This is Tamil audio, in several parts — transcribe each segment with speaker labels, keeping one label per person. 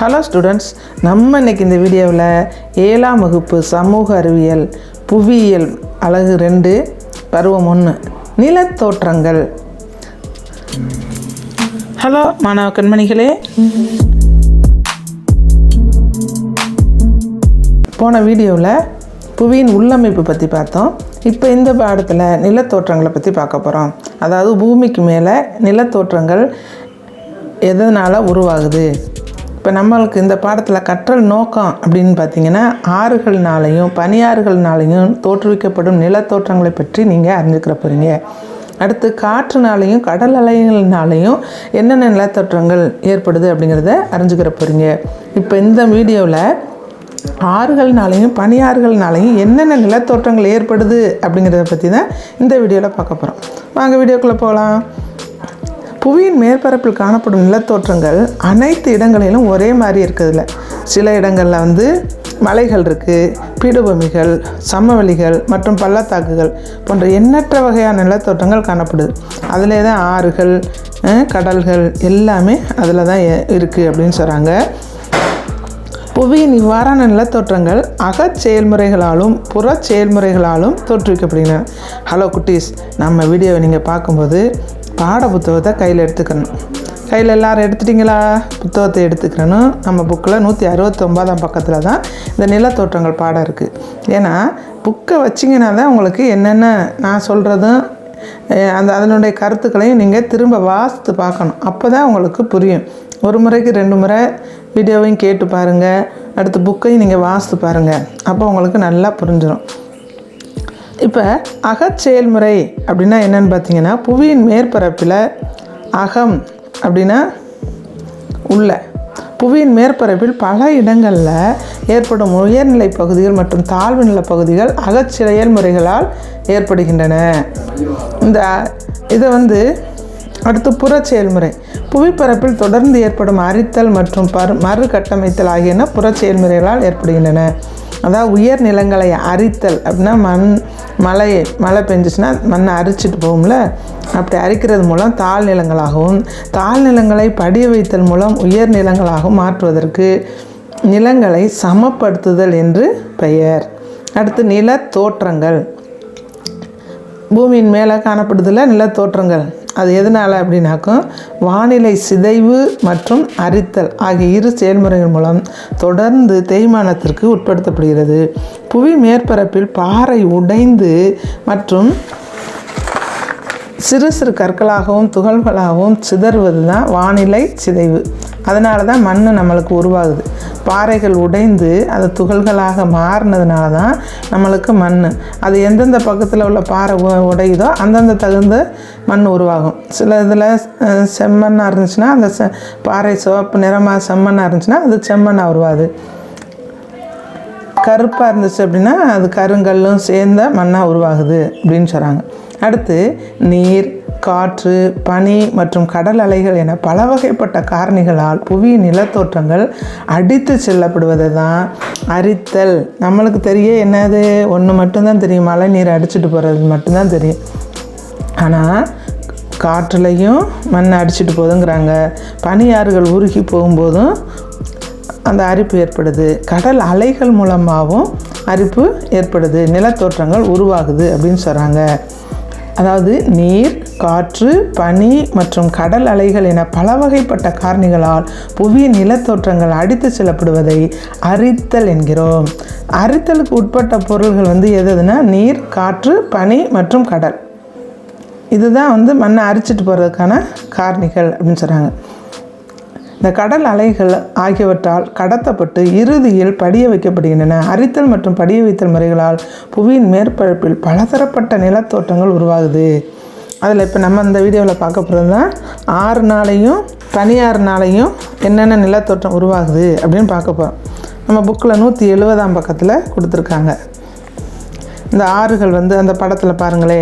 Speaker 1: ஹலோ ஸ்டூடெண்ட்ஸ் நம்ம இன்னைக்கு இந்த வீடியோவில் ஏழாம் வகுப்பு சமூக அறிவியல் புவியியல் அழகு ரெண்டு பருவம் ஒன்று நிலத்தோற்றங்கள் ஹலோ மாணவ கண்மணிகளே. போன வீடியோவில் புவியின் உள்ளமைப்பு பற்றி பார்த்தோம். இப்போ இந்த பாடத்தில் நிலத்தோற்றங்களை பற்றி பார்க்க போகிறோம் அதாவது பூமிக்கு மேலே நிலத்தோற்றங்கள் எதனால் உருவாகுது? இப்போ நம்மளுக்கு இந்த பாடத்தில் கற்றல் நோக்கம் அப்படின்னு பார்த்தீங்கன்னா ஆறுகள்னாலையும் பனியாறுகள்னாலையும் தோற்றுவிக்கப்படும் நிலத்தோற்றங்களை பற்றி நீங்கள் அறிஞ்சுக்கிற போகிறீங்க அடுத்து காற்றுனாலையும் கடல் அலைகள்னாலையும் என்னென்ன நிலத்தோற்றங்கள் ஏற்படுது அப்படிங்கிறத அறிஞ்சுக்கிற போகிறீங்க இப்போ இந்த வீடியோவில் ஆறுகள்னாலையும் பனியாறுகள்னாலையும் என்னென்ன நிலத்தோற்றங்கள் ஏற்படுது அப்படிங்கிறத பற்றி தான் இந்த வீடியோவில் பார்க்க போகிறோம் வாங்க வீடியோக்குள்ளே போகலாம் புவியின் மேற்பரப்பில் காணப்படும் நிலத்தோற்றங்கள் அனைத்து இடங்களிலும் ஒரே மாதிரி இருக்கிறதுல. சில இடங்களில் வந்து மலைகள் இருக்குது பீடபூமிகள் சமவெளிகள் மற்றும் பள்ளத்தாக்குகள் போன்ற எண்ணற்ற வகையான நிலத்தோற்றங்கள் காணப்படுது. அதிலே தான் ஆறுகள் கடல்கள் எல்லாமே அதில் தான் இருக்குது அப்படின்னு சொல்கிறாங்க புவியின் இவ்வாறான நிலத்தோற்றங்கள் அகச் செயல்முறைகளாலும் புற செயல்முறைகளாலும் தோற்றுவிக்கப்படுகின்றன. ஹலோ குட்டீஸ் நம்ம வீடியோவை நீங்கள் பார்க்கும்போது பாட புத்தகத்தை கையில் எடுத்துக்கணும். கையில் எல்லோரும் எடுத்துட்டிங்களா? புத்தகத்தை எடுத்துக்கிறணும் நம்ம புக்கில் நூற்றி அறுபத்தொம்பதாம் பக்கத்தில் தான் இந்த நிலத்தோற்றங்கள் பாடம் இருக்குது ஏன்னா புக்கை வச்சிங்கன்னா தான் உங்களுக்கு என்னென்ன நான் சொல்கிறதும் அந்த அதனுடைய கருத்துக்களையும் நீங்கள் திரும்ப வாசித்து பார்க்கணும். அப்போ தான் உங்களுக்கு புரியும். ஒரு முறைக்கு ரெண்டு முறை வீடியோவையும் கேட்டு பாருங்கள் அடுத்து புக்கையும் நீங்கள் வாசித்து பாருங்கள் அப்போ உங்களுக்கு நல்லா புரிஞ்சிடும் இப்போ அகச்செயல்முறை அப்படின்னா என்னன்னு பார்த்தீங்கன்னா புவியின் மேற்பரப்பில் அகம் அப்படின்னா உள்ள. புவியின் மேற்பரப்பில் பல இடங்களில் ஏற்படும் உயர்நிலை பகுதிகள் மற்றும் தாழ்வு நில பகுதிகள் அகச்செயல்முறைகளால் ஏற்படுகின்றன. இந்த இதை வந்து அடுத்து புற செயல்முறை. புவிப்பரப்பில் தொடர்ந்து ஏற்படும் அரித்தல் மற்றும் பரு மறு கட்டமைத்தல் ஆகியன புற செயல்முறைகளால் ஏற்படுகின்றன. அதாவது உயர் நிலங்களை அரித்தல் அப்படின்னா மண் மழை மழை பெஞ்சிச்சுன்னா மண்ணை அரிச்சிட்டு போகும்ல? அப்படி அரிக்கிறது மூலம் தாழ் நிலங்களாகவும் தாழ் நிலங்களை படிய வைத்தல் மூலம் உயர் நிலங்களாகவும் மாற்றுவதற்கு நிலங்களை சமப்படுத்துதல் என்று பெயர். அடுத்து நில தோற்றங்கள் பூமியின் மேலே காணப்படுதில்ல நிலத்தோற்றங்கள். அது எதனால் அப்படின்னாக்கும் வானிலை சிதைவு மற்றும் அரித்தல் ஆகிய இரு செயல்முறைகள் மூலம் தொடர்ந்து தேய்மானத்திற்கு உட்படுத்தப்படுகிறது. புவி மேற்பரப்பில் பாறை உடைந்து மற்றும் சிறு சிறு கற்களாகவும் துகள்களாகவும் சிதறுவது தான் வானிலை சிதைவு. அதனால தான் மண் நம்மளுக்கு உருவாகுது. பாறைகள் உடைந்து அது துகள்களாக மாறினதுனால தான் நம்மளுக்கு மண் அது எந்தெந்த பக்கத்தில் உள்ள பாறை உ- உடையுதோ அந்தந்த தகுந்த மண் உருவாகும். சில இதில் செம்மண்ணாக இருந்துச்சுன்னா அந்த செ பாறை சிவப்பு நிறமாக செம்மண்ணாக இருந்துச்சுன்னா அது செம்மண்ணாக உருவாது கருப்பாக இருந்துச்சு அப்படின்னா அது கருங்கல்லும் சேர்ந்த மண்ணாக உருவாகுது அப்படின்னு சொல்கிறாங்க அடுத்து நீர் காற்று பனி மற்றும் கடல் அலைகள் என பல வகைப்பட்ட காரணிகளால் புவியின் நிலத்தோற்றங்கள் அடித்து செல்லப்படுவது தான் அரித்தல். நம்மளுக்கு தெரிய என்னது? ஒன்று மட்டும்தான் தெரியும். மழை நீர் அடிச்சிட்டு போகிறது மட்டும்தான் தெரியும். ஆனால் காற்றுலையும் மண் அடிச்சிட்டு போகுதுங்கிறாங்க. பனியாறுகள் உருகி போகும்போதும் அந்த அரிப்பு ஏற்படுது. கடல் அலைகள் மூலமாகவும் அரிப்பு ஏற்படுது. நிலத்தோற்றங்கள் உருவாகுது அப்படின்னு சொல்கிறாங்க அதாவது நீர் காற்று பனி மற்றும் கடல் அலைகள் என பல வகைப்பட்ட காரணிகளால் புவியின் நிலத்தோற்றங்கள் அடித்து செல்லப்படுவதை அரித்தல் என்கிறோம். அரித்தலுக்கு உட்பட்ட பொருள்கள் வந்து எது எதுனா? நீர் காற்று பனி மற்றும் கடல். இதுதான் வந்து மண்ணை அரிச்சிட்டு போகிறதுக்கான காரணிகள் அப்படின்னு சொல்கிறாங்க இந்த கடல் அலைகள் ஆகியவற்றால் கடத்தப்பட்டு இறுதியில் படிய வைக்கப்படுகின்றன. அரித்தல் மற்றும் படிய வைத்தல் முறைகளால் புவியின் மேற்பரப்பில் பலதரப்பட்ட நிலத்தோற்றங்கள் உருவாகுது. அதில் இப்போ நம்ம இந்த வீடியோவில் பார்க்க போகிறது தான் ஆறு நாளையும் பனியாறு நாளையும் என்னென்ன நிலத்தோற்றம் உருவாகுது அப்படின்னு பார்க்க போகிறோம். நம்ம புக்கில் நூற்றி எழுபதாம் பக்கத்தில் கொடுத்துருக்காங்க. இந்த ஆறுகள் வந்து அந்த படத்தில் பாருங்களே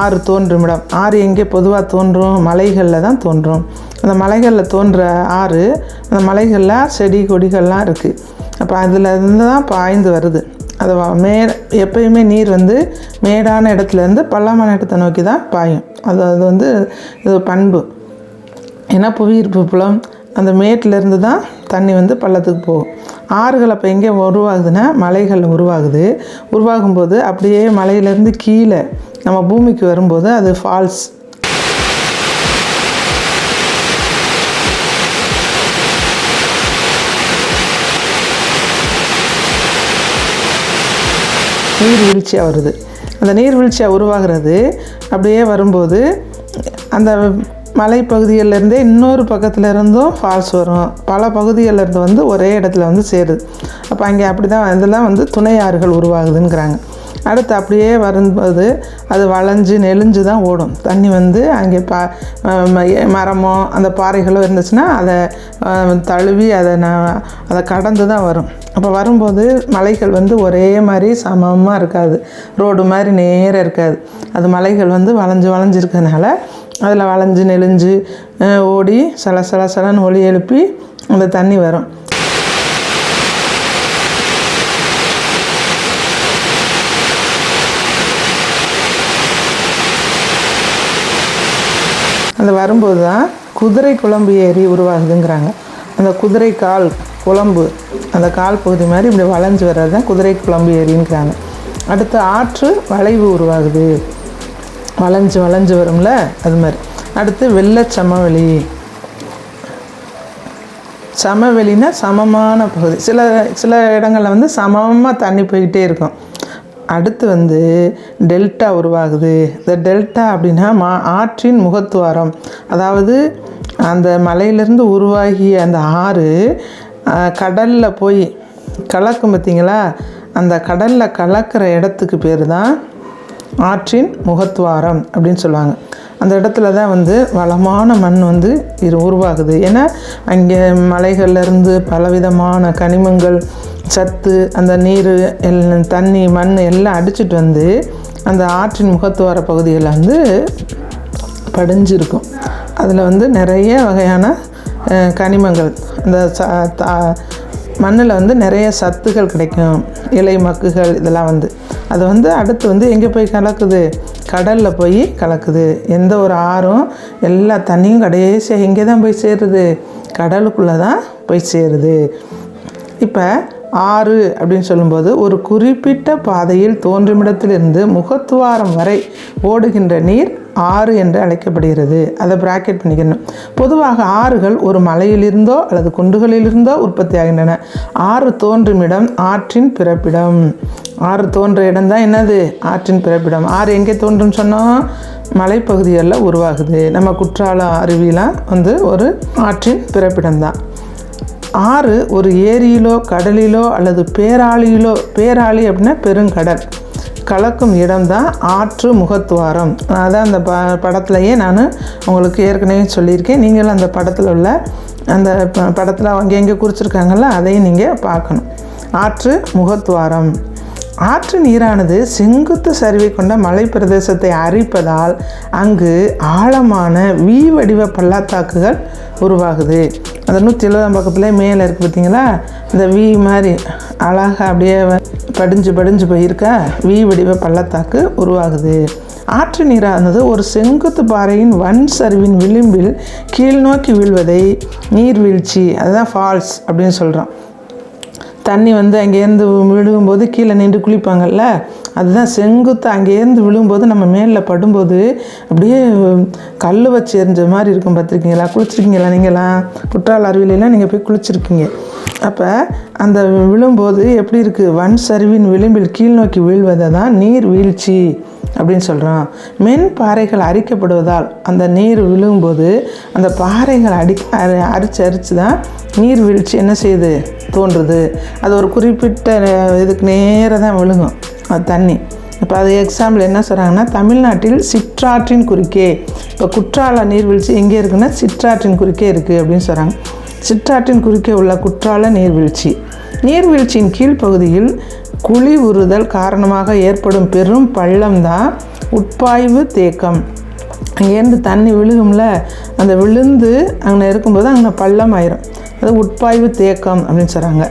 Speaker 1: ஆறு தோன்றும் இடம். ஆறு எங்கே பொதுவாக தோன்றும்? மலைகளில் தான் தோன்றும். அந்த மலைகளில் தோன்ற ஆறு அந்த மலைகளில் செடி கொடிகள்லாம் இருக்குது. அப்போ அதில் இருந்து தான் பாய்ந்து வருது. அது மே எப்பயுமே நீர் வந்து மேடான இடத்துலேருந்து பள்ளமான இடத்தை நோக்கி தான் பாயும். அது அது வந்து இது பண்பு. ஏன்னா புவியீர்ப்பு புலம் அந்த மேட்டிலேருந்து தான் தண்ணி வந்து பள்ளத்துக்கு போகும். ஆறுகள் அப்போ எங்கே உருவாகுதுன்னா மலைகள் உருவாகுது. உருவாகும்போது அப்படியே மலையிலேருந்து கீழே நம்ம பூமிக்கு வரும்போது அது ஃபால்ஸ் நீர்வீழ்ச்சியாக வருது. அந்த நீர்வீழ்ச்சியாக உருவாகிறது அப்படியே வரும்போது அந்த மலைப்பகுதிகளிலேருந்தே இன்னொரு பக்கத்தில் இருந்தும் ஃபால்ஸ் வரும். பல பகுதிகளில் இருந்து வந்து ஒரே இடத்துல வந்து சேருது. அப்போ அங்கே அப்படி தான் இதெல்லாம் வந்து துணை ஆறுகள் உருவாகுதுங்கிறாங்க. அடுத்து அப்படியே வரும்போது அது வளைஞ்சு நெளிஞ்சு தான் ஓடும். தண்ணி வந்து அங்கே பா ம- மரமோ அந்த பாறைகளோ இருந்துச்சுன்னா அதை தழுவி அதை நான் அதை கடந்து தான் வரும். அப்போ வரும்போது மலைகள் வந்து ஒரே மாதிரி சமமாக இருக்காது. ரோடு மாதிரி நேராக இருக்காது. அது மலைகள் வந்து வளைஞ்சு வளைஞ்சு இருக்கிறதுனால அதில் வளைஞ்சு நெளிஞ்சு ஓடி சல சல சலன்னு ஒளி எழுப்பி அந்த தண்ணி வரும். அந்த வரும்போது தான் குதிரை குழம்பு ஏரி உருவாகுதுங்கிறாங்க. அந்த குதிரை கால் குழம்பு அந்த கால் பகுதி மாதிரி இப்படி வளைஞ்சு வர்றது தான் குதிரை குழம்பு ஏரிங்கிறாங்க அடுத்து ஆற்று வளைவு உருவாகுது. வளைஞ்சு வளைஞ்சு வரும்ல அது மாதிரி. அடுத்து வெள்ளச் சமவெளி. சமவெளினா சமமான பகுதி. சில சில இடங்களில் வந்து சமமாக தண்ணி போய்கிட்டே இருக்கும். அடுத்து வந்து டெல்டா உருவாகுது. இந்த டெல்டா அப்படின்னா மா ஆற்றின் முகத்துவாரம். அதாவது அந்த மலையிலேருந்து உருவாகிய அந்த ஆறு கடலில் போய் கலக்கும் பார்த்தீங்களா அந்த கடலில் கலக்கிற இடத்துக்கு பேர் தான் ஆற்றின் முகத்துவாரம் அப்படின்னு சொல்லுவாங்க. அந்த இடத்துல தான் வந்து வளமான மண் வந்து இது உருவாகுது. ஏன்னா அங்கே மலைகள்லேருந்து பலவிதமான கனிமங்கள் சத்து அந்த நீர் எல் தண்ணி மண் எல்லாம் அடிச்சிட்டு வந்து அந்த ஆற்றின் முகத்துவார பகுதிகளில் வந்து படிஞ்சிருக்கும். அதில் வந்து நிறைய வகையான கனிமங்கள். அந்த ச மண்ணில் வந்து நிறைய சத்துகள் கிடைக்கும். இலை மக்குகள் இதெல்லாம் வந்து. அது வந்து அடுத்து வந்து எங்கே போய் கலக்குது? கடலில் போய் கலக்குது. எந்த ஒரு ஆறும் எல்லா தண்ணியும் கடைசியாக எங்கே தான் போய் சேருது? கடலுக்குள்ளே தான் போய் சேருது. இப்போ ஆறு அப்படின்னு சொல்லும்போது ஒரு குறிப்பிட்ட பாதையில் தோன்றுமிடத்திலிருந்து முகத்துவாரம் வரை ஓடுகின்ற நீர் ஆறு என்று அழைக்கப்படுகிறது. அதை பிராக்கெட் பண்ணிக்கணும். பொதுவாக ஆறுகள் ஒரு மலையிலிருந்தோ அல்லது குண்டுகளிலிருந்தோ உற்பத்தி ஆகின்றன ஆறு தோன்றும் இடம் ஆற்றின் பிறப்பிடம். ஆறு தோன்ற இடம் தான் என்னது? ஆற்றின் பிறப்பிடம். ஆறு எங்கே தோன்றும் சொன்னோம் மலைப்பகுதிகளில் உருவாகுது. நம்ம குற்றாலம் அருவிலாம் வந்து ஒரு ஆற்றின் பிறப்பிடம் தான். ஆறு ஒரு ஏரியிலோ கடலிலோ அல்லது பேராளியிலோ பேராளி அப்படின்னா பெருங்கடல். கலக்கும் இடம்தான் ஆற்று முகத்துவாரம். அதான் அந்த ப படத்துலையே நான் உங்களுக்கு ஏற்கனவே சொல்லியிருக்கேன். நீங்களும் அந்த படத்தில் உள்ள அந்த படத்தில் அங்கே எங்கே குறிச்சிருக்காங்கல்ல அதையும் நீங்கள் பார்க்கணும். ஆற்று முகத்துவாரம். ஆற்று நீரானது செங்குத்து சரிவை கொண்ட மலை பிரதேசத்தை அரிப்பதால் அங்கு ஆழமான வி வடிவ பள்ளத்தாக்குகள் உருவாகுது. அந்த நூற்றி எழுபதாம் பக்கத்தில் மேலே இருக்குது பார்த்தீங்களா? இந்த வி மாதிரி அழகாக அப்படியே படிஞ்சு படிஞ்சு போயிருக்கா வி வடிவ பள்ளத்தாக்கு உருவாகுது. ஆற்று நீரானது ஒரு செங்குத்து பாறையின் வன் சரிவின் விளிம்பில் கீழ்நோக்கி வீழ்வதை நீர்வீழ்ச்சி அதுதான் ஃபால்ஸ் அப்படின்னு சொல்கிறோம் தண்ணி வந்து அங்கேருந்து விழுகும்போது கீழே நின்று குளிப்பாங்கல்ல? அதுதான் செங்குத்து அங்கேருந்து விழும்போது நம்ம மேலில் படும்போது அப்படியே கல் வச்சு எரிஞ்ச மாதிரி இருக்கும் பார்த்துருக்கீங்களா? குளிச்சிருக்கீங்களா நீங்களாம் குற்றால அருவிலெலாம் நீங்கள் போய் குளிச்சிருக்கீங்க. அப்போ அந்த விழும்போது எப்படி இருக்குது வன் சரிவின் விளிம்பில் கீழ் நோக்கி வீழ்வதை தான் நீர் வீழ்ச்சி. அப்படின்னு சொல்கிறோம் மென் பாறைகள் அரிக்கப்படுவதால் அந்த நீர் விழுகும்போது அந்த பாறைகள் அடி அரி அரிச்சு அரிச்சு தான் நீர் வீழ்ச்சி என்ன செய்யுது? தோன்றுது. அது ஒரு குறிப்பிட்ட இதுக்கு நேராக தான் விழுங்கும் அது தண்ணி. இப்போ அது எக்ஸாம்பிள் என்ன சொல்கிறாங்கன்னா தமிழ்நாட்டில் சிற்றாற்றின் குறுக்கே இப்போ குற்றால நீர்வீழ்ச்சி எங்கே இருக்குன்னா சிற்றாற்றின் குறுக்கே இருக்குது அப்படின்னு சொல்கிறாங்க சிற்றாற்றின் குறுக்கே உள்ள குற்றால நீர்வீழ்ச்சி நீர்வீழ்ச்சியின் கீழ்ப்பகுதியில் குழி உறுதல் காரணமாக ஏற்படும் பெரும் பள்ளம் தான் உட்பாய்வு தேக்கம். அங்கேருந்து தண்ணி விழுகும்ல அந்த விழுந்து அங்கே இருக்கும்போது அங்கே பள்ளம் ஆயிரும் அது உட்பாய்வு தேக்கம் அப்படின்னு சொல்கிறாங்க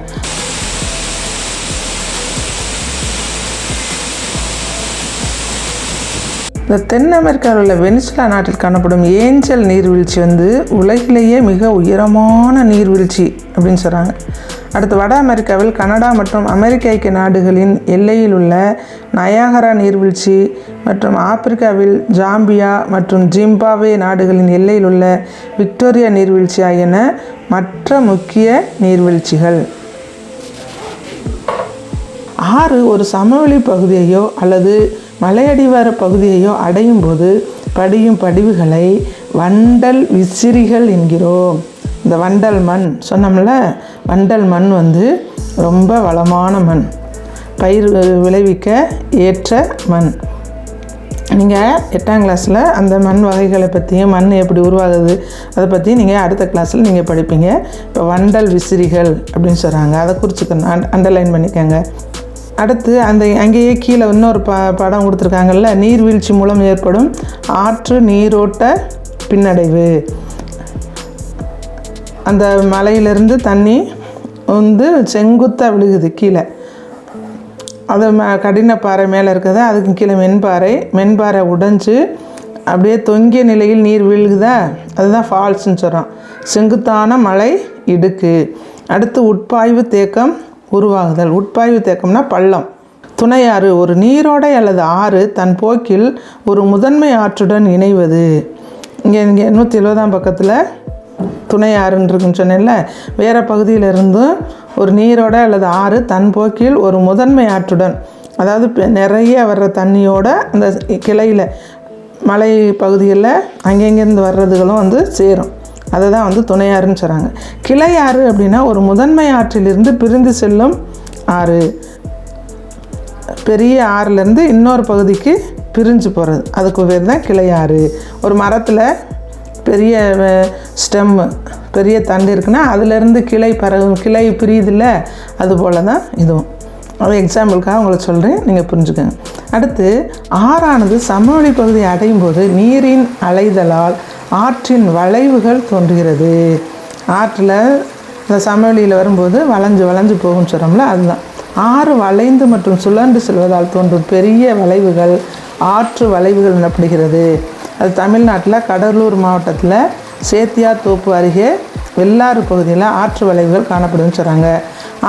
Speaker 1: இந்த தென் அமெரிக்காவில் உள்ள வெனிசுலா நாட்டில் காணப்படும் ஏஞ்சல் நீர்வீழ்ச்சி வந்து உலகிலேயே மிக உயரமான நீர்வீழ்ச்சி அப்படின்னு சொல்கிறாங்க அடுத்து வட அமெரிக்காவில் கனடா மற்றும் அமெரிக்க ஐக்கிய நாடுகளின் எல்லையில் உள்ள நயாகரா நீர்வீழ்ச்சி மற்றும் ஆப்பிரிக்காவில் ஜாம்பியா மற்றும் ஜிம்பாவே நாடுகளின் எல்லையில் உள்ள விக்டோரியா நீர்வீழ்ச்சி ஆகியன மற்ற முக்கிய நீர்வீழ்ச்சிகள். ஆறு ஒரு சமவெளி பகுதியையோ அல்லது மலையடிவார பகுதியையோ அடையும் போது படியும் படிவுகளை வண்டல் விசிறிகள் என்கிறோம். இந்த வண்டல் மண் சொன்னோம்ல வண்டல் மண் வந்து ரொம்ப வளமான மண். பயிர் விளைவிக்க ஏற்ற மண். நீங்கள் எட்டாம் கிளாஸில் அந்த மண் வகைகளை பற்றியும் மண் எப்படி உருவாகுது அதை பற்றி நீங்கள் அடுத்த கிளாஸில் நீங்கள் படிப்பீங்க. இப்போ வண்டல் விசிறிகள் அப்படின்னு சொல்கிறாங்க அதை குறிச்சுக்கணும் அண்ட் அண்டர்லைன் பண்ணிக்கோங்க. அடுத்து அந்த அங்கேயே கீழே இன்னொரு ப படம் கொடுத்துருக்காங்கல்ல நீர்வீழ்ச்சி மூலம் ஏற்படும் ஆற்று நீரோட்ட பின்னடைவு. அந்த மலையிலேருந்து தண்ணி வந்து செங்குத்தாக விழுகுது கீழே. அது ம கடினப்பாறை மேலே இருக்கிறது அதுக்கு கீழே மென்பாறை. மென்பாறை உடைஞ்சு அப்படியே தொங்கிய நிலையில் நீர் வீழ்குதா? அதுதான் ஃபால்ஸ்ன்னு சொல்கிறோம் செங்குத்தான மலை இடுக்கு. அடுத்து உட்பாய்வு தேக்கம் உருவாகுதல். உட்பாய்வு தேக்கம்னா பள்ளம். துணையாறு ஒரு நீரோடை அல்லது ஆறு தன் போக்கில் ஒரு முதன்மை ஆற்றுடன் இணைவது. இங்கே இங்கே நூற்றி எழுபதாம் பக்கத்தில் துணை ஆறுன்னு இருக்குன்னு சொன்னேன்ல வேறு பகுதியிலிருந்து ஒரு நீரோட அல்லது ஆறு தன் போக்கில் ஒரு முதன்மை ஆற்றுடன் அதாவது நிறைய வர்ற தண்ணியோட அந்த கிளையில் மலை பகுதிகளில் அங்கெங்கேருந்து வர்றதுகளும் வந்து சேரும். அதை தான் வந்து துணையாறுன்னு சொல்கிறாங்க கிளை ஆறு அப்படின்னா ஒரு முதன்மை ஆற்றிலிருந்து பிரிந்து செல்லும் ஆறு. பெரிய ஆறுலேருந்து இன்னொரு பகுதிக்கு பிரிஞ்சு போகிறது அதுக்கு பேர் தான் கிளையாறு ஒரு மரத்தில் பெரிய ஸ்டெம்மு பெரிய தண்டு இருக்குன்னா அதுலேருந்து கிளை பரவும் கிளை பிரியுதில்ல அது போல தான் இதுவும். அது எக்ஸாம்பிளுக்காக உங்களுக்கு சொல்கிறேன் நீங்கள் புரிஞ்சுக்கோங்க. அடுத்து ஆறானது சமவெளி பகுதியை அடையும் போது நீரின் அலைதலால் ஆற்றின் வளைவுகள் தோன்றுகிறது. ஆற்றில் இந்த சமவெளியில் வரும்போது வளைஞ்சு வளைஞ்சு போகும் சொல்கிறோம்ல அதுதான். ஆறு வளைந்து மற்றும் சுழன்று செல்வதால் தோன்றும் பெரிய வளைவுகள் ஆற்று வளைவுகள் எனப்படுகிறது. அது தமிழ்நாட்டில் கடலூர் மாவட்டத்தில் சேத்தியார் தோப்பு அருகே வெள்ளாறு பகுதியில் ஆற்று வளைவுகள் காணப்படுதுன்னு சொல்கிறாங்க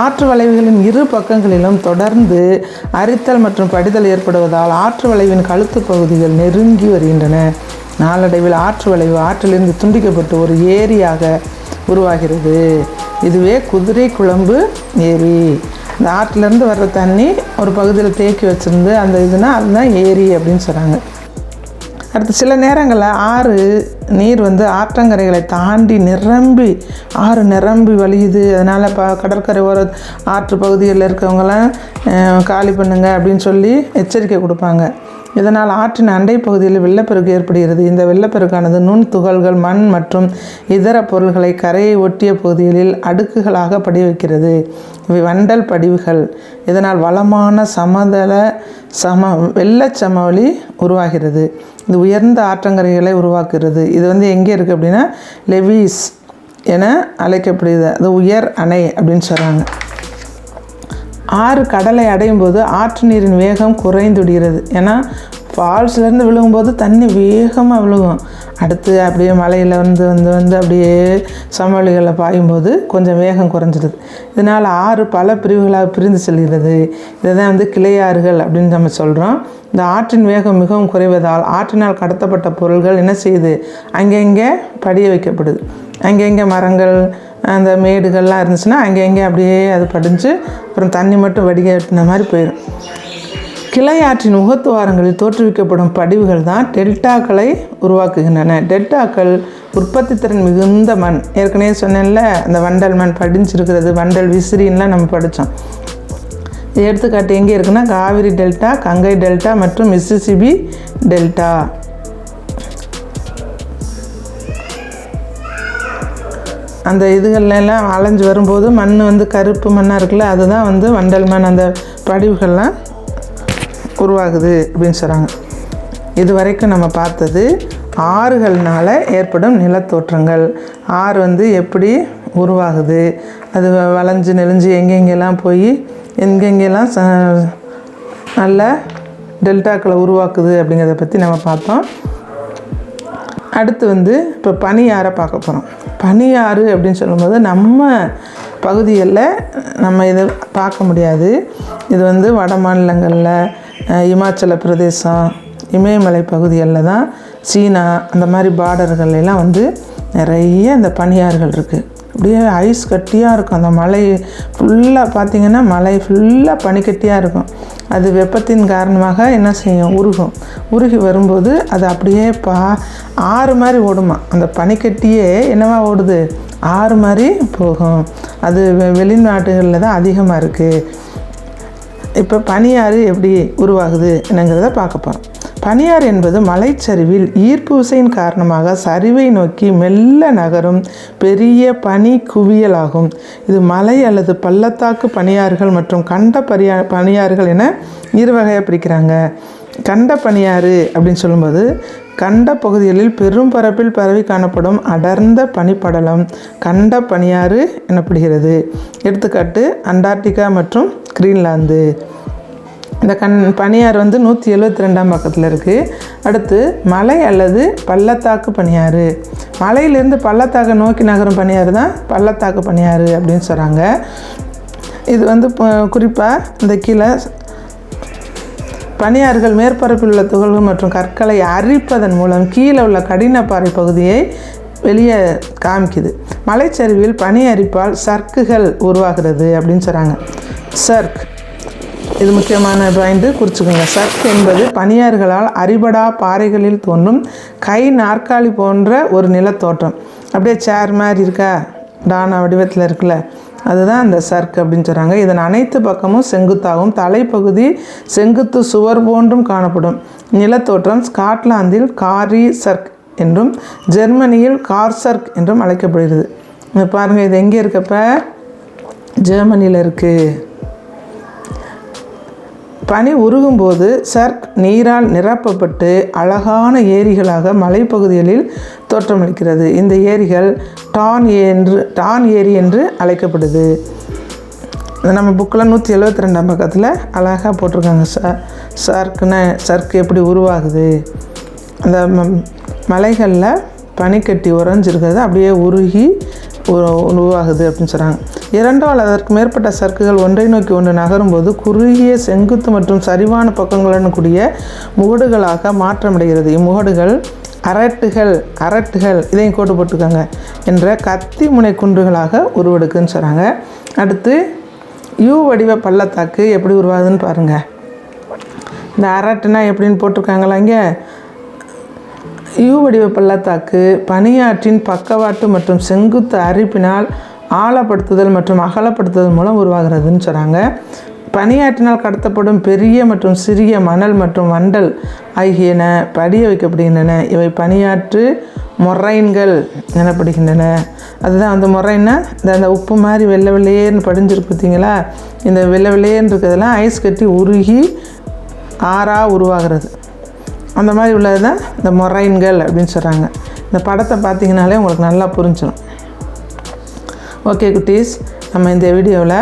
Speaker 1: ஆற்று வளைவுகளின் இரு பக்கங்களிலும் தொடர்ந்து அரித்தல் மற்றும் படிதல் ஏற்படுவதால் ஆற்று வளைவின் கழுத்து பகுதிகள் நெருங்கி வருகின்றன. நாளடைவில் ஆற்று வளைவு ஆற்றிலிருந்து துண்டிக்கப்பட்டு ஒரு ஏரியாக உருவாகிறது. இதுவே குதிரை குழம்பு ஏரி. இந்த ஆற்றிலேருந்து வர்ற தண்ணி ஒரு பகுதியில் தேக்கி வச்சுருந்து அந்த இதுனால் அதுதான் ஏரி அப்படின்னு சொல்கிறாங்க அடுத்து சில நேரங்களில் ஆறு நீர் வந்து ஆற்றங்கரைகளை தாண்டி நிரம்பி ஆறு நிரம்பி வழியுது. அதனால் இப்போ கடற்கரை ஓர ஆற்று பகுதிகளில் இருக்கவங்களாம் காலி பண்ணுங்க அப்படின்னு சொல்லி எச்சரிக்கை கொடுப்பாங்க. இதனால் ஆற்றின் அண்டை பகுதியில் வெள்ளப்பெருக்கு ஏற்படுகிறது. இந்த வெள்ளப்பெருக்கானது நுண் துகள்கள் மண் மற்றும் இதர பொருள்களை கரையை ஒட்டிய பகுதிகளில் அடுக்குகளாக படி வைக்கிறது இவை வண்டல் படிவுகள். இதனால் வளமான சமதள சம வெள்ளச்சமவெளி உருவாகிறது. இது உயர்ந்த ஆற்றங்கரைகளை உருவாக்குகிறது. இது வந்து எங்கே இருக்குது அப்படின்னா லெவிஸ் என அழைக்கப்படுகிறது. அது உயர் அணை அப்படின்னு சொல்கிறாங்க ஆறு கடலை அடையும் போது ஆற்று நீரின் வேகம் குறைந்து விடுகிறது ஏன்னா ஃபால்ஸ்லேருந்து விழுகும்போது தண்ணி வேகமாக விழுகும். அடுத்து அப்படியே மலையில் வந்து வந்து வந்து அப்படியே சமவெளிகளில் பாயும்போது கொஞ்சம் வேகம் குறைஞ்சிடுது. இதனால் ஆறு பல பிரிவுகளாக பிரிந்து செல்கிறது. இதை தான் வந்து கிளையாறுகள் அப்படின்னு நம்ம சொல்கிறோம் இந்த ஆற்றின் வேகம் மிகவும் குறைவதால் ஆற்றினால் கடத்தப்பட்ட பொருள்கள் என்ன செய்யுது? அங்கங்கே படிய வைக்கப்படுது. அங்கங்கே மரங்கள் அந்த மேடுகள்லாம் இருந்துச்சுன்னா அங்கங்கே அப்படியே அது படிஞ்சு அப்புறம் தண்ணி மட்டும் வடிகட்டின மாதிரி போயிடும் கிளையாற்றின் முகத்துவாரங்களில் தோற்றுவிக்கப்படும் படிவுகள் தான் டெல்டாக்களை உருவாக்குகின்றன. டெல்டாக்கள் உற்பத்தி திறன் மிகுந்த மண். ஏற்கனவே சொன்னேன்ல அந்த வண்டல் மண் படிஞ்சிருக்கிறது வண்டல் விசிறின்லாம் நம்ம படித்தோம் எடுத்துக்காட்டு எங்கே இருக்குன்னா காவிரி டெல்டா கங்கை டெல்டா மற்றும் மிசிசிபி டெல்டா. அந்த இதுகள்லாம் அலைஞ்சு வரும்போது மண் வந்து கருப்பு மண்ணாக இருக்குல்ல அதுதான் வந்து வண்டல் மண். அந்த படிவுகள்லாம் உருவாகுது அப்படின்னு சொல்கிறாங்க இது வரைக்கும் நம்ம பார்த்தது ஆறுகள்னால ஏற்படும் நிலத்தோற்றங்கள். ஆறு வந்து எப்படி உருவாகுது? அது வளைஞ்சு நெளிஞ்சு எங்கெங்கெல்லாம் போய் எங்கெங்கெல்லாம் ச நல்ல டெல்டாக்களை உருவாக்குது அப்படிங்கிறத பற்றி நம்ம பார்த்தோம். அடுத்து வந்து இப்போ பனியாரை பார்க்க போகிறோம் பனியாறு அப்படின்னு சொல்லும்போது நம்ம பகுதிகளில் நம்ம இதை பார்க்க முடியாது. இது வந்து வட மாநிலங்களில் இமாச்சல பிரதேசம் இமயமலை பகுதிகளில் தான் சீனா அந்த மாதிரி பார்டர்கள் எல்லாம் வந்து நிறைய இந்த பனியாறுகள் இருக்குது அப்படியே ஐஸ் கட்டியாக இருக்கும். அந்த மலை ஃபுல்லாக பார்த்திங்கன்னா மலை ஃபுல்லாக பனிக்கட்டியாக இருக்கும். அது வெப்பத்தின் காரணமாக என்ன செய்யும்? உருகும். உருகி வரும்போது அது அப்படியே பா ஆறு மாதிரி ஓடுமா? அந்த பனிக்கட்டியே என்னவா ஓடுது? ஆறு மாதிரி போகும். அது வெ- வெளிநாட்டுகளில் தான் அதிகமாக இருக்குது இப்போ பனியாறு எப்படி உருவாகுது என்னங்கிறத பார்க்க போகிறோம் பனியாறு என்பது மலைச்சரிவில் ஈர்ப்பு விசையின் காரணமாக சரிவை நோக்கி மெல்ல நகரும் பெரிய பனி குவியலாகும் இது மலை அல்லது பள்ளத்தாக்கு பனியாறுகள் மற்றும் கண்ட பரியா பனியாறுகள் என இரு வகையாக பிரிக்கிறாங்க. கண்ட பனியாறு அப்படின்னு சொல்லும்போது கண்ட பகுதிகளில் பெரும் பரப்பில் பரவி காணப்படும் அடர்ந்த பனிப்படலம். கண்ட பனியாறு எனப்படுகிறது. எடுத்துக்காட்டு அண்டார்டிகா மற்றும் கிரீன்லாந்து. இந்த கண் பனியாறு வந்து நூற்றி எழுபத்தி ரெண்டாம் பக்கத்தில் இருக்குது அடுத்து மலை அல்லது பள்ளத்தாக்கு பனியாறு. மலையிலேருந்து பள்ளத்தாக்கை நோக்கி நகரும் பனியாறு தான் பள்ளத்தாக்கு பனியாறு அப்படின்னு சொல்கிறாங்க இது வந்து குறிப்பாக இந்த கீழே பனியாறுகள் மேற்பரப்பில் உள்ள துகள்கள் மற்றும் கற்களை அரிப்பதன் மூலம் கீழே உள்ள கடினப்பாறை பகுதியை வெளியே காமிக்குது. மலைச்சரிவில் பனி அரிப்பால் சர்க்குகள் உருவாகிறது அப்படின்னு சொல்கிறாங்க சர்க். இது முக்கியமான பாயிண்ட்டு குறிச்சுக்கோங்க. சர்க் என்பது பனியாறுகளால் அரிபடா பாறைகளில் தோன்றும் கை நாற்காலி போன்ற ஒரு நிலத்தோற்றம். அப்படியே சேர் மாதிரி இருக்கா? டானா வடிவத்தில் இருக்குல்ல. அதுதான் அந்த சர்க் அப்படின்னு சொல்கிறாங்க இதன் அனைத்து பக்கமும் செங்குத்தாகவும் தலைப்பகுதி செங்குத்து சுவர் போன்றும் காணப்படும். நிலத்தோற்றம் ஸ்காட்லாந்தில் காரி சர்க் என்றும் ஜெர்மனியில் கார்சர்க் என்றும் அழைக்கப்படுகிறது. பாருங்கள் இது எங்கே இருக்கப்ப? ஜெர்மனியில் இருக்குது பனி உருகும்போது சர்க் நீரால் நிரப்பப்பட்டு அழகான ஏரிகளாக மலைப்பகுதிகளில் தோற்றமளிக்கிறது. இந்த ஏரிகள் டான் என்று டான் ஏரி என்று அழைக்கப்படுது. நம்ம புக்கில் நூற்றி எழுபத்தி ரெண்டாம் பக்கத்தில் அழகாக போட்டிருக்காங்க. சார் சர்க்குன்னு சர்க் எப்படி உருவாகுது? அந்த மலைகளில் பனிக்கட்டி உறைஞ்சிருக்கிறது அப்படியே உருகி உரு- உருவாகுது அப்படின்னு சொல்கிறாங்க இரண்டோ அல்லது அதற்கு மேற்பட்ட சர்க்குகள் ஒன்றை நோக்கி ஒன்று நகரும்போது குறுகிய செங்குத்து மற்றும் சரிவான பக்கங்களுடன் கூடிய முகடுகளாக மாற்றமடைகிறது. இம்முகடுகள் அரட்டுகள் அரட்டுகள் இதையும் கோட்டு போட்டுக்கோங்க என்ற கத்தி முனை குன்றுகளாக உருவெடுக்குன்னு சொல்கிறாங்க அடுத்து யூ வடிவ பள்ளத்தாக்கு எப்படி உருவாகுதுன்னு பாருங்கள் இந்த அரட்டுனா எப்படின்னு போட்டிருக்காங்களா இங்கே? யூ வடிவ பள்ளத்தாக்கு பனியாற்றின் பக்கவாட்டு மற்றும் செங்குத்து அரிப்பினால் ஆழப்படுத்துதல் மற்றும் அகலப்படுத்துதல் மூலம் உருவாகிறதுன்னு சொல்கிறாங்க பனியாற்றினால் கடத்தப்படும் பெரிய மற்றும் சிறிய மணல் மற்றும் வண்டல் ஆகியன படிய வைக்கப்படுகின்றன. இவை பனியாற்று மொரைன்கள் எனப்படுகின்றன. அதுதான் அந்த மொரைன்னா இந்த அந்த உப்பு மாதிரி வெள்ளை வெள்ளையேன்னு படிஞ்சிருக்கு பார்த்தீங்களா? இந்த வெள்ளை வெள்ளையேன்னு இருக்கிறதெல்லாம் ஐஸ் கட்டி உருகி ஆறாக உருவாகிறது. அந்த மாதிரி உள்ளது தான் இந்த மொரைன்கள் அப்படின்னு சொல்கிறாங்க இந்த படத்தை பார்த்தீங்கனாலே உங்களுக்கு நல்லா புரிஞ்சிடும். ஓகே குட்டீஸ். நம்ம இந்த வீடியோவில்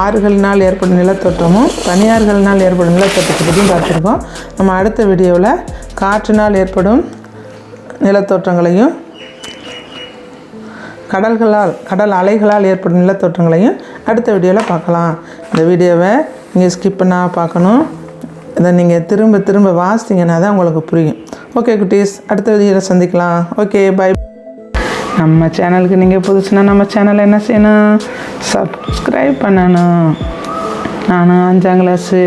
Speaker 1: ஆறுகளினால் ஏற்படும் நிலத்தோற்றமும் தனியார்களினால் ஏற்படும் நிலத்தோற்றத்தை பற்றியும் பார்த்துருக்கோம். நம்ம அடுத்த வீடியோவில் காற்றினால் ஏற்படும் நிலத்தோற்றங்களையும் கடல்களால் கடல் அலைகளால் ஏற்படும் நிலத்தோற்றங்களையும் அடுத்த வீடியோவில் பார்க்கலாம். இந்த வீடியோவை நீங்கள் ஸ்கிப் பண்ணால் பார்க்கணும். இதை நீங்கள் திரும்ப திரும்ப வாசித்தீங்கன்னா தான் உங்களுக்கு புரியும். ஓகே குட்டீஸ். அடுத்த வீடியோவில் சந்திக்கலாம். ஓகே பை நம்ம சேனலுக்கு நீங்கள் புதுசுனா நம்ம சேனலை என்ன செய்யணும்? சப்ஸ்கிரைப் பண்ணணும். நான் அஞ்சாம் கிளாஸு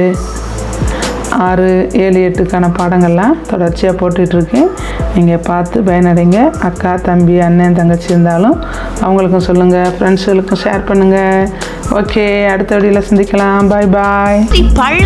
Speaker 1: ஆறு ஏழு எட்டுக்கான பாடங்கள்லாம் தொடர்ச்சியாக போட்டுட்ருக்கேன். நீங்கள் பார்த்து பயனடைங்க. அக்கா தம்பி அண்ணன் தங்கச்சி இருந்தாலும் அவங்களுக்கும் சொல்லுங்கள் ஃப்ரெண்ட்ஸுகளுக்கும் ஷேர் பண்ணுங்கள் ஓகே அடுத்த வீடியோவில் சந்திக்கலாம். பாய் பாய்
Speaker 2: பல